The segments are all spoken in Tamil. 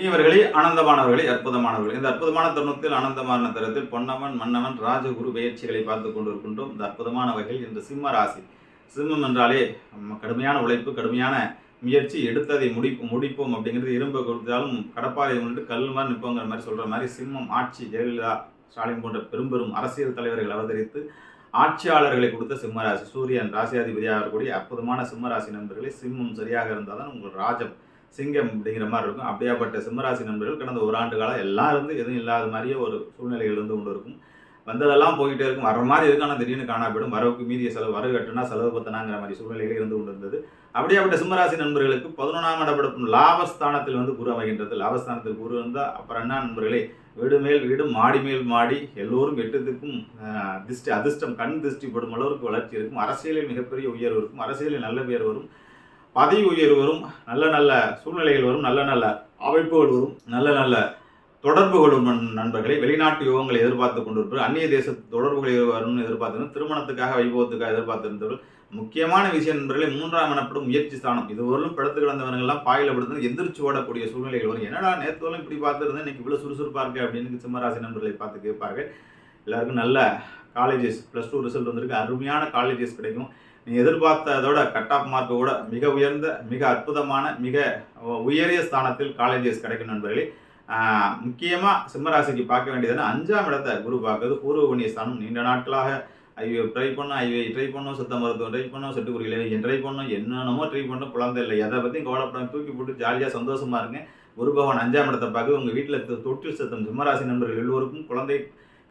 இனியவர்களே ஆனந்தமானவர்களே அற்புதமானவர்கள். இந்த அற்புதமான தருணத்தில் அனந்தமான தருணத்தில் பொன்னவன் மன்னவன் ராஜகுரு பயிற்சிகளை பார்த்து கொண்டிருக்கின்றோம். இந்த அற்புதமான வகையில் இந்த சிம்ம ராசி. சிம்மம் என்றாலே கடுமையான உழைப்பு கடுமையான முயற்சி எடுத்ததை முடிப்போம் முடிப்போம் அப்படிங்கிறது இரும்பை கொடுத்தாலும் கடப்பாறை கொண்டு கல் மாதிரி நிற்போங்கிற மாதிரி சொல்கிற மாதிரி சிம்மம் ஆட்சி ஜெயலலிதா ஸ்டாலின் போன்ற பெரும்பெரும் அரசியல் தலைவர்கள் அவதரித்து ஆட்சியாளர்களை கொடுத்த சிம்மராசி சூரியன் ராசியாதிபதியாக இருக்கக்கூடிய அற்புதமான சிம்மராசி நண்பர்களே சிம்மம் சரியாக இருந்தால் தான் உங்கள் ராஜம். சிங்கம் அப்படிங்கிற மாதிரி இருக்கும். அப்படியாப்பட்ட சிம்மராசி நண்பர்கள் கடந்த ஒரு ஆண்டு காலம் எல்லாம் இருந்து எதுவும் இல்லாத மாதிரியே ஒரு சூழ்நிலைகள் இருந்து கொண்டு இருக்கும். வந்ததெல்லாம் போயிட்டே இருக்கும். வர மாதிரி இருக்கும். ஆனால் திடீர்னு காணாப்படும் வரவுக்கு மீதிய செலவு வரவு கட்டுனா செலவு பத்தனாங்கிற மாதிரி சூழ்நிலைகள் இருந்து கொண்டு இருந்தது. அப்படியாப்பட்ட சிம்மராசி நண்பர்களுக்கு பதினொன்றாம் இடப்படும் லாபஸ்தானத்தில் வந்து குரு அமைகின்றது. லாபஸ்தானத்தில் குரு இருந்தால் அப்புறம் என்ன நண்பர்களே? வீடு மேல் வீடு மாடி மேல் மாடி எல்லோரும் எட்டுத்துக்கும் திருஷ்டி அதிர்ஷ்டம் கண் திருஷ்டி படும் அளவுக்கு வளர்ச்சி இருக்கும். அரசியலில் மிகப்பெரிய உயர்வு இருக்கும். அரசியலில் நல்ல பேர் வரும். பதவி உயர்வு வரும் நல்ல நல்ல சூழ்நிலைகள் வரும் நல்ல நல்ல அமைப்புகள் வரும் நல்ல நல்ல தொடர்புகள் வரும் நண்- நண்பர்களை. வெளிநாட்டு யோகங்களை எதிர்பார்த்து கொண்டிருப்பது அந்நிய தேச தொடர்புகளை வரும்னு எதிர்பார்த்து திருமணத்துக்காக வைபவத்துக்காக எதிர்பார்த்திருந்தவர்கள் முக்கியமான விஷயம் நண்பர்களே மூன்றாம் எனப்படும் முயற்சி ஸ்தானம். இதுவரையிலும் படுத்து கிடந்தவர்கள்லாம் பாயில படுத்து எந்திரிச்சு ஓடக்கூடிய சூழ்நிலைகள் வரும். என்னடா நேற்றுவரும் இப்படி பார்த்துருந்தேன் இன்னைக்கு இவ்வளோ சுறுசுறுப்பாக இருக்கு அப்படின்னு சிம்மராசி நண்பர்களை பார்த்து கேட்பார்கள். எல்லாருக்கும் நல்ல காலேஜஸ் ப்ளஸ் டூ ரிசல்ட் வந்திருக்கு. அருமையான காலேஜஸ் கிடைக்கும். நீ எதிர்பார்த்ததோட கட் ஆஃப் மார்க்கோட மிக உயர்ந்த மிக அற்புதமான மிக உயரிய ஸ்தானத்தில் காலேஜஸ் கிடைக்கும் நண்பர்களே. முக்கியமாக சிம்மராசிக்கு பார்க்க வேண்டியதுன்னா அஞ்சாம் இடத்தை குரு பார்க்கறது. பூர்வ புண்ணிய ஸ்தானம். நீண்ட நாட்களாக ஐயோ ட்ரை பண்ணோம் ஐயோ ட்ரை பண்ணோம் சுத்த மருத்துவம் ட்ரை பண்ணோம் என் ட்ரை பண்ணோம் என்னென்னமோ ட்ரை பண்ணோம் குழந்தை இல்லை. எதை பற்றியும் கவலைப்படாம தூக்கி போட்டு ஜாலியாக சந்தோஷமா இருங்க. குரு பகவான் அஞ்சாம் இடத்தை பார்க்க உங்கள் வீட்டில் தொட்டில் சத்தம் சிம்மராசி நண்பர்கள் எல்லோருக்கும்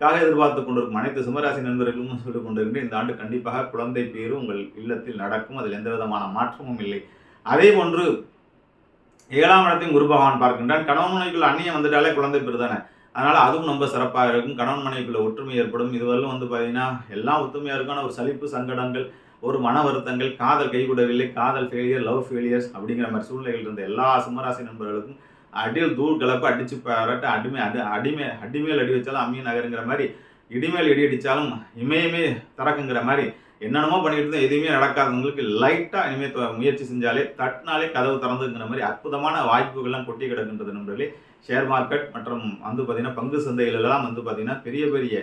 காக எதிர்பார்த்து கொண்டிருக்கும் அனைத்து சிம்மராசி நண்பர்களும் சொல்லிக் கொண்டிருக்கின்ற இந்த ஆண்டு கண்டிப்பாக குழந்தை பேரு உங்கள் இல்லத்தில் நடக்கும் அதில் எந்த விதமான மாற்றமும் இல்லை. அதே போன்று ஏழாம் இடத்தையும் குரு பகவான் பார்க்கின்றான் கணவன் மனைவிக்குள்ள அந்நியம் வந்துட்டாலே குழந்தை பேர் தானே. அதனால அதுவும் ரொம்ப சிறப்பாக இருக்கும். கணவன் மனைவிக்குள்ள ஒற்றுமை ஏற்படும். இதுவரையிலும் வந்து பார்த்தீங்கன்னா எல்லாம் ஒத்துமையாக இருக்கும் ஆனால் ஒரு சலிப்பு சங்கடங்கள் ஒரு மன வருத்தங்கள் காதல் கைகூடவில்லை காதல் ஃபெயிலியர் லவ் ஃபெயிலியர்ஸ் அப்படிங்கிற மாதிரி சூழ்நிலைகள் இருந்த எல்லா சிம்மராசி நண்பர்களுக்கும் அடியில் தூள் கலப்பு அடிச்சு பரட்ட அடிமை அடி அடிமை அடிமேல் அடி வச்சாலும் அம்மிய நகருங்கிற மாதிரி இடிமேல் இடி அடித்தாலும் இமயமே திறக்குங்கிற மாதிரி என்னென்னமோ பண்ணிட்டு தான் எதுவுமே நடக்காதவங்களுக்கு லைட்டாக இனிமேல் முயற்சி செஞ்சாலே தட்டினாலே கதவு திறந்துங்கிற மாதிரி அற்புதமான வாய்ப்புகள்லாம் கொட்டி கிடக்கின்றது நண்பர்களே. ஷேர் மார்க்கெட் மற்றும் வந்து பார்த்தீங்கன்னா பங்கு சந்தைகளெல்லாம் வந்து பார்த்திங்கன்னா பெரிய பெரிய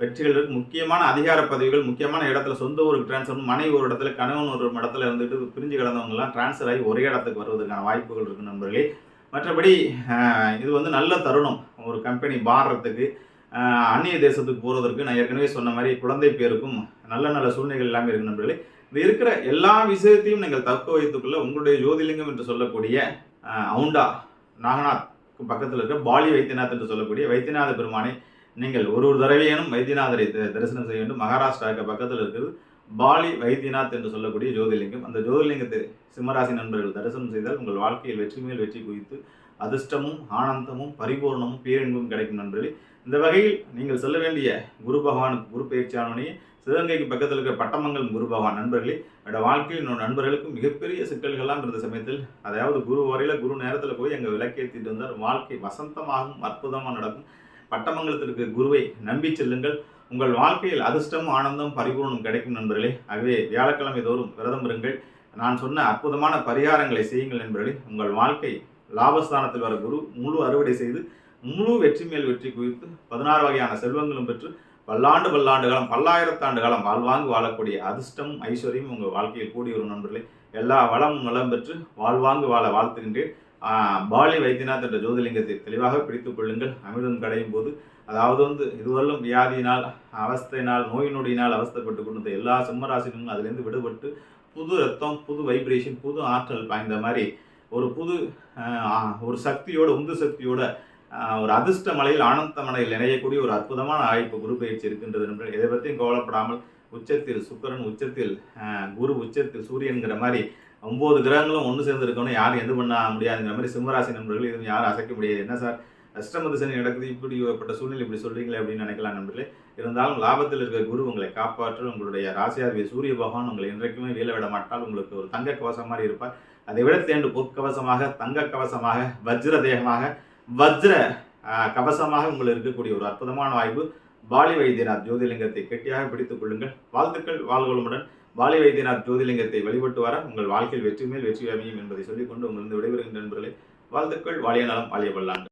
வெற்றிகள் முக்கியமான அதிகார பதவிகள் முக்கியமான இடத்துல சொந்த ஊருக்கு டிரான்ஸ்ஃபர் மனைவி ஒரு இடத்துல கணவன் ஒரு இடத்துல இருந்துட்டு பிரிஞ்சு கிடந்தவங்கலாம் டிரான்ஸ்ஃபர் ஆகி ஒரே இடத்துக்கு வருவதற்கான வாய்ப்புகள் இருக்குது நண்பர்களே. மற்றபடி இது வந்து நல்ல தருணம். ஒரு கம்பெனி மாறுறதுக்கு அந்நிய தேசத்துக்கு போகிறதற்கு நான் ஏற்கனவே சொன்ன மாதிரி குழந்தை பேருக்கும் நல்ல நல்ல சூழ்நிலைகள் எல்லாமே இருக்கு நண்பர்களே. இது இருக்கிற எல்லா விஷயத்தையும் நீங்கள் தக்க வைத்துக்கொள்ள உங்களுடைய ஜோதிலிங்கம் என்று சொல்லக்கூடிய அவுண்டா நாகநாத் பக்கத்தில் இருக்கிற பாலி வைத்தியநாத் என்று சொல்லக்கூடிய வைத்தியநாத பெருமானை நீங்கள் ஒரு ஒரு தடவையேனும் வைத்தியநாதரை த- தரிசனம் செய்ய வேண்டும். மகாராஷ்டிராவுக்கு பக்கத்தில் இருக்கிறது. பாலி வைத்தியநாத் என்று சொல்லக்கூடிய ஜோதிலிங்கம் அந்த ஜோதிர்லிங்கத்தை சிம்மராசி நண்பர்கள் தரிசனம் செய்தால் உங்கள் வாழ்க்கையில் வெற்றி மேல் வெற்றி குவித்து அதிர்ஷ்டமும் ஆனந்தமும் பரிபூர்ணமும் பேரின்பும் கிடைக்கும் நண்பர்களே. இந்த வகையில் நீங்கள் செல்ல வேண்டிய குரு பகவானுக்கு குரு பயிற்சியானவனே சிவகங்கைக்கு பக்கத்தில் இருக்கிற பட்டமங்கலம் குரு பகவான் நண்பர்களே என்னோட வாழ்க்கையில் என்னோட நண்பர்களுக்கு மிகப்பெரிய சிக்கல்கள்லாம் இருந்த சமயத்தில் அதாவது குரு வரையில் குரு நேரத்தில் போய் அங்கே விளக்கேற்றிட்டு வந்தார் வாழ்க்கை வசந்தமாகவும் அற்புதமாக நடக்கும். பட்டமங்கலத்திற்கு குருவை நம்பி செல்லுங்கள். உங்கள் வாழ்க்கையில் அதிர்ஷ்டம் ஆனந்தம் பரிபூர்ணம் கிடைக்கும் நண்பர்களே. ஆகவே வியாழக்கிழமை தோறும் விரதம் இருங்கள். நான் சொன்ன அற்புதமான பரிகாரங்களை செய்யுங்கள் நண்பர்களே. உங்கள் வாழ்க்கை லாபஸ்தானத்தில் வர குரு முழு அறுவடை செய்து முழு வெற்றி மேல் வெற்றி குவித்து பதினாறு வகையான செல்வங்களும் பெற்று பல்லாண்டு பல்லாண்டு காலம் பல்லாயிரத்தாண்டு காலம் வாழ்வாங்கு வாழக்கூடிய அதிர்ஷ்டம் ஐஸ்வர்யம் உங்கள் வாழ்க்கையில் கூடி வரும் நண்பர்களே. எல்லா வளமும் நலம் பெற்று வாழ்வாங்கு வாழ வாழ்த்துகின்றேன். பாலி வைத்தியநாத் என்ற ஜோதிலிங்கத்தை தெளிவாக பிடித்துக் கொள்ளுங்கள். அமிர்தம் கடையும் போது அதாவது வந்து இதுவரையிலும் வியாதியினால் அவஸ்தையினால் நோய் நொடியினால் அவஸ்தைப்பட்டு கொண்டிருந்த எல்லா சிம்மராசினும் அதுலேருந்து விடுபட்டு புது ரத்தம் புது வைப்ரேஷன் புது ஆற்றல் பாய்ந்த மாதிரி ஒரு புது ஒரு சக்தியோட உந்து சக்தியோட ஒரு அதிர்ஷ்ட மலையில் ஆனந்த மலையில் இணையக்கூடிய ஒரு அற்புதமான ஆய்வு குரு பயிற்சி இருக்கின்றது என்று இதை பற்றியும் கவலைப்படாமல் உச்சத்தில் சுக்கிரன் உச்சத்தில் குரு உச்சத்தில் சூரியன்கிற மாதிரி ஒம்பது கிரகங்களும் ஒன்று சேர்ந்து இருக்கணும். யாரும் எது பண்ண முடியாதுங்கிற மாதிரி சிம்மராசி நண்பர்கள் இதுவும் யாரும் அசைக்க முடியாது. என்ன சார்? அஷ்டமதி சனி நடக்குது. இப்படிப்பட்ட சூழ்நிலை இப்படி சொல்கிறீங்களே அப்படின்னு நினைக்கலாம் நண்பர்களே. இருந்தாலும் லாபத்தில் இருக்கிற குரு உங்களை காப்பாற்று உங்களுடைய ராசியாதிபதி சூரிய பகவான் உங்களை என்றைக்குமே வேலை விட மாட்டால் உங்களுக்கு ஒரு தங்க கவசம் மாதிரி இருப்பார். அதை விட தேண்டு பொற்கவசமாக தங்க கவசமாக வஜ்ர தேகமாக வஜ்ர கவசமாக உங்களுக்கு இருக்கக்கூடிய ஒரு அற்புதமான வாய்ப்பு. பாலி வைத்தியநாத் ஜோதிலிங்கத்தை கெட்டியாக பிடித்துக் கொள்ளுங்கள். வாழ்த்துக்கள். வாழ்வளமுடன் வாலி வைத்தியநாத் ஜோதிலிங்கத்தை வழிபட்டு வர உங்கள் வாழ்க்கையில் வெற்றி மேல் வெற்றி அமையும் என்பதை சொல்லிக்கொண்டு உங்களிருந்து விடைபெறுகின்ற நண்பர்களே வாழ்த்துக்கள். வாழிய நலம் வாழிய பல்லாண்டு